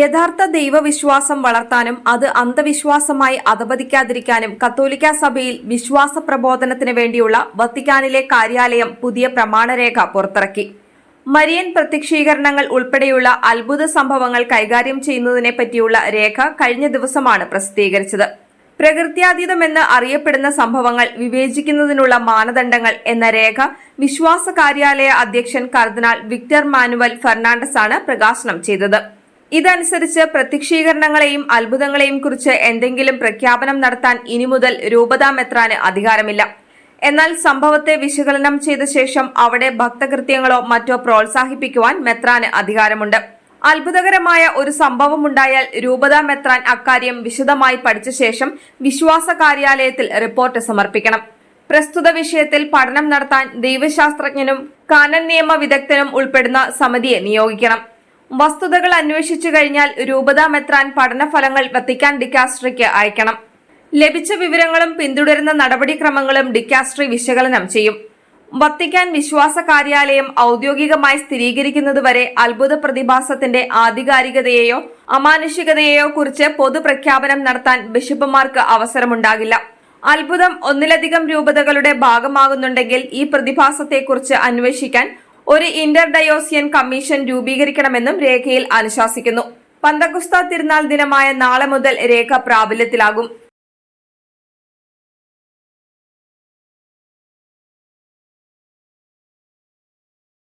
യഥാർത്ഥ ദൈവവിശ്വാസം വളർത്താനും അത് അന്ധവിശ്വാസമായി അധപതിക്കാതിരിക്കാനും കത്തോലിക്ക സഭയിൽ വിശ്വാസ പ്രബോധനത്തിന് വേണ്ടിയുള്ള വത്തിക്കാനിലെ കാര്യാലയം പുതിയ പ്രമാണരേഖ പുറത്തിറക്കി. മരിയൻ പ്രത്യക്ഷീകരണങ്ങൾ ഉൾപ്പെടെയുള്ള അത്ഭുത സംഭവങ്ങൾ കൈകാര്യം ചെയ്യുന്നതിനെ പറ്റിയുള്ള രേഖ കഴിഞ്ഞ ദിവസമാണ് പ്രസിദ്ധീകരിച്ചത്. പ്രകൃത്യാതീതമെന്ന് അറിയപ്പെടുന്ന സംഭവങ്ങൾ വിവേചിക്കുന്നതിനുള്ള മാനദണ്ഡങ്ങൾ എന്ന രേഖ വിശ്വാസ കാര്യാലയ അധ്യക്ഷൻ കർദിനാൾ വിക്ടർ മാനുവൽ ഫെർണാണ്ടസ് ആണ് പ്രകാശനം ചെയ്തത്. ഇതനുസരിച്ച് പ്രത്യക്ഷീകരണങ്ങളെയും അത്ഭുതങ്ങളെയും കുറിച്ച് എന്തെങ്കിലും പ്രഖ്യാപനം നടത്താൻ ഇനി മുതൽ രൂപതാ മെത്രാന് അധികാരമില്ല. എന്നാൽ സംഭവത്തെ വിശകലനം ചെയ്ത ശേഷം അവിടെ ഭക്തകൃത്യങ്ങളോ മറ്റോ പ്രോത്സാഹിപ്പിക്കുവാൻ മെത്രാന് അധികാരമുണ്ട്. അത്ഭുതകരമായ ഒരു സംഭവമുണ്ടായാൽ രൂപതാ മെത്രാൻ അക്കാര്യം വിശദമായി പഠിച്ച ശേഷം വിശ്വാസ കാര്യാലയത്തിൽ റിപ്പോർട്ട് സമർപ്പിക്കണം. പ്രസ്തുത വിഷയത്തിൽ പഠനം നടത്താൻ ദൈവശാസ്ത്രജ്ഞനും കാനൻ നിയമ വിദഗ്ധനും ഉൾപ്പെടുന്ന സമിതിയെ നിയോഗിക്കണം. വസ്തുതകൾ അന്വേഷിച്ചു കഴിഞ്ഞാൽ രൂപതാ മെത്രാൻ പഠനഫലങ്ങൾ വത്തിക്കാൻ ഡിക്കാസ്ട്രിക്ക് അയക്കണം. ലഭിച്ച വിവരങ്ങളും പിന്തുടരുന്ന നടപടിക്രമങ്ങളും ഡിക്കാസ്ട്രി വിശകലനം ചെയ്യും. വത്തിക്കാൻ വിശ്വാസ കാര്യാലയം ഔദ്യോഗികമായി സ്ഥിരീകരിക്കുന്നതുവരെ അത്ഭുത പ്രതിഭാസത്തിന്റെ ആധികാരികതയെയോ അമാനുഷികതയെയോ കുറിച്ച് പൊതുപ്രഖ്യാപനം നടത്താൻ ബിഷപ്പുമാർക്ക് അവസരമുണ്ടാകില്ല. അത്ഭുതം ഒന്നിലധികം രൂപതകളുടെ ഭാഗമാകുന്നുണ്ടെങ്കിൽ ഈ പ്രതിഭാസത്തെക്കുറിച്ച് അന്വേഷിക്കാൻ ഒരു ഇന്റർ ഡയോസിയൻ കമ്മീഷൻ രൂപീകരിക്കണമെന്നും രേഖയിൽ അനുശാസിക്കുന്നു. പന്തകുസ്ത തിരുനാൾ ദിനമായ നാളെ മുതൽ രേഖ പ്രാബല്യത്തിലാകും.